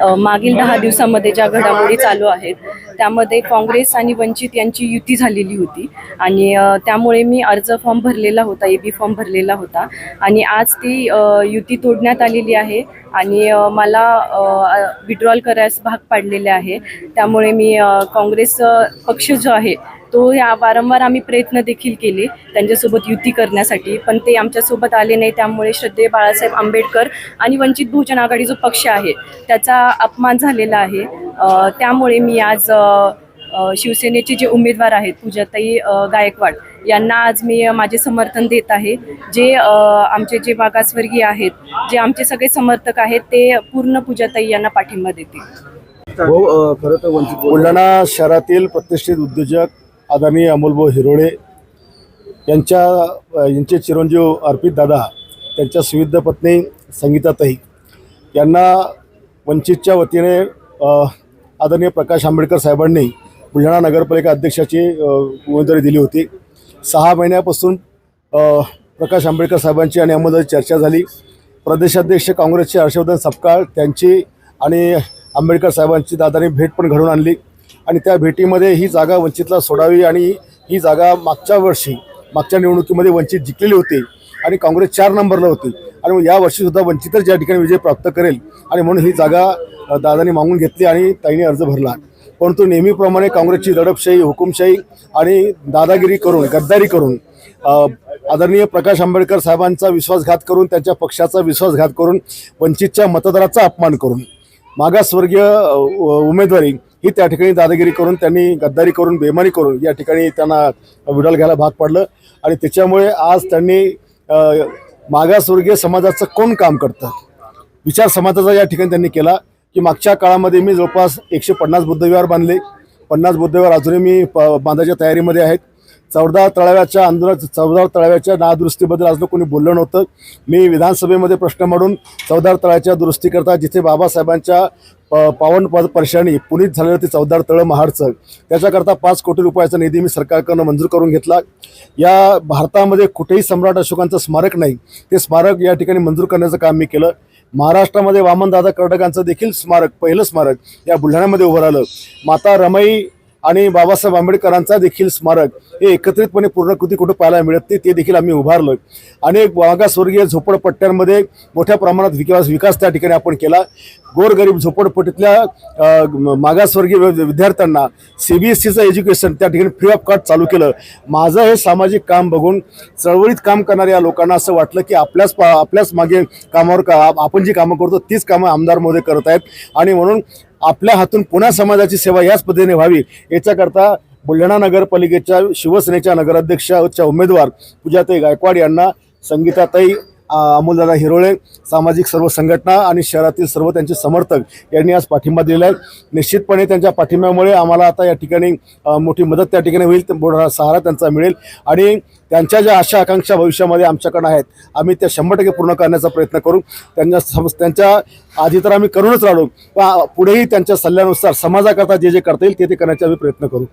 मागील दहा दिवसामध्ये ज्या घडामोडी चालू आहेत त्यामध्ये काँग्रेस आणि वंचित यांची युती झालेली होती. आणि त्यामुळे मी अर्ज फॉर्म भरलेला होता ए बी फॉर्म भरलेला होता. आणि आज ती युती तोडण्यात आलेली आहे. आणि मला विड्रॉल करायस भाग पाडलेले आहे. त्यामुळे मी काँग्रेस पक्ष जो आहे तो या वारंवार आम्ही प्रयत्न देखील केले त्यांच्यासोबत युती करण्यासाठी. पण ते आमच्यासोबत आले नाही त्यामुळे श्रद्धेय बाळासाहेब आंबेडकर आणि वंचित बहुजन आघाडी जो पक्ष आहे त्याचा अपमान झालेला आहे. त्यामुळे मी आज शिवसेनेचे जे उमेदवार आहेत पूजाताई गायकवाड यांना आज मी माझे समर्थन देत आहे. जे आमचे जे मागासवर्गीय आहेत जे आमचे सगळे समर्थक आहेत ते पूर्ण पूजाताई यांना पाठिंबा देतील. अ, खरं तर वंचित बुलढाणा शहरातील प्रतिष्ठित उद्योजक आदरणीय अमोलभाऊ हिरोळे यांच्या यांचे चिरंजीव अर्पित दादा त्यांच्या सुविध पत्नी संगीताताई यांना वंचितच्या वतीने आदरणीय प्रकाश आंबेडकर साहेबांनी बुलढाणा नगरपालिका अध्यक्षाची उमेदवारी दिली होती. सहा महिन्यापासून प्रकाश आंबेडकर साहेबांची आणि अहमदाची चर्चा झाली. प्रदेशाध्यक्ष काँग्रेसचे हर्षवर्धन सपकाळ त्यांची आणि आंबेडकर साहेबांची दादांनी भेट पण घडून आणली. आणि त्या भेटीमध्ये ही जागा वंचितला सोडावी आणि ही जागा मागच्या वर्षी मागच्या निवडणुकीमध्ये वंचित जिंकलेली होती आणि काँग्रेस चार नंबरला होती. आणि मग या वर्षीसुद्धा वंचितच या ठिकाणी विजय प्राप्त करेल आणि म्हणून ही जागा अ, दादानी मागून घेतली आणि ताईने अर्ज भरला. परंतु नेहमीप्रमाणे काँग्रेसची दडपशाही हुकुमशाही आणि दादागिरी करून गद्दारी करून आदरणीय प्रकाश आंबेडकर साहेबांचा विश्वासघात करून त्यांच्या पक्षाचा विश्वासघात करून वंचितच्या मतदाराचा अपमान करून मागासवर्गीय उमेदवारी ही त्या ठिकाणी दादागिरी करून त्यांनी गद्दारी करून बेमानी करून या ठिकाणी त्यांना विडाल घ्यायला भाग पाडलं. आणि त्याच्यामुळे आज त्यांनी मागासवर्गीय समाजाचं कोण काम करतं? विचार समाजाचा या ठिकाणी त्यांनी केला की मागच्या काळामध्ये मी जवळपास एकशे पन्नास बुद्धविहार बांधले. पन्नास बुद्धविहार अजूनही मी प बांधायच्या तयारीमध्ये आहेत. चौदा तळाव्याच्या आंदोलन चौदा तळाव्याच्या नादुरुस्तीबद्दल अजून कोणी बोललं नव्हतं. मी विधानसभेमध्ये प्रश्न मांडून चौदार तळाच्या दुरुस्तीकरता जिथे बाबासाहेबांच्या प पावन पद परशाने पुनीत झालेलं ते चौदार तळं महाडचं त्याच्याकरता पाच कोटी रुपयाचा निधी मी सरकारकडनं मंजूर करून घेतला. या भारतामध्ये कुठेही सम्राट अशोकांचं स्मारक नाही. ते स्मारक या ठिकाणी मंजूर करण्याचं काम मी केलं. महाराष्ट्रामध्ये वामनदादा कर्डकांचं देखील स्मारक पहिलं स्मारक या बुलढाण्यामध्ये उभं राहिलं. माता रमाई आणि बाबासाहेब आंबेडकरांचा देखील स्मारक हे एकत्रितपणे पूर्णकृती कुठं पाहायला मिळत नाही ते देखील आम्ही उभारलं अनेक मागासवर्गीय झोपडपट्ट्यांमध्ये मोठ्या प्रमाणात विकास विकास त्या ठिकाणी आपण केला. गोरगरीब झोपडपट्टीतल्या मागासवर्गीय विद्यार्थ्यांना सी बी एस सीचं एज्युकेशन त्या ठिकाणी फ्री ऑफ कॉस्ट चालू केलं. माझं हे सामाजिक काम बघून चळवळीत काम करणाऱ्या लोकांना असं वाटलं की आपल्याच आपल्याच मागे कामावर का आपण जी कामं करतो तीच कामं आमदार महोदय करत आहेत. आणि म्हणून आपल्या हातून पुन्हा समाजाची सेवा याच पद्धतीने व्हावी याच्याकरता बुलढाणा नगरपालिकेच्या शिवसेनेच्या नगराध्यक्षाच्या उमेदवार पूजाताई गायकवाड यांना संगीताताई अमोलदादा हिरोळे सामाजिक सर्व संघटना आणि शहरातील सर्व त्यांचे समर्थक यांनी आज पाठिंबा दिलेला आहे. निश्चितपणे त्यांच्या पाठिंब्यामुळे आम्हाला आता या ठिकाणी मोठी मदत त्या ठिकाणी होईल सहारा त्यांचा मिळेल. आणि त्यांच्या ज्या आशा आकांक्षा भविष्यामध्ये आमच्याकडे आहेत आम्ही त्या शंभर टक्के पूर्ण करण्याचा प्रयत्न करू. त्यांच्या सम- त्यांच्या आधी तर आम्ही करूनच राहिलो पण पुढेही त्यांच्या सल्ल्यानुसार समाजाकरता जे जे करता येईल ते ते करण्याचा आम्ही प्रयत्न करू.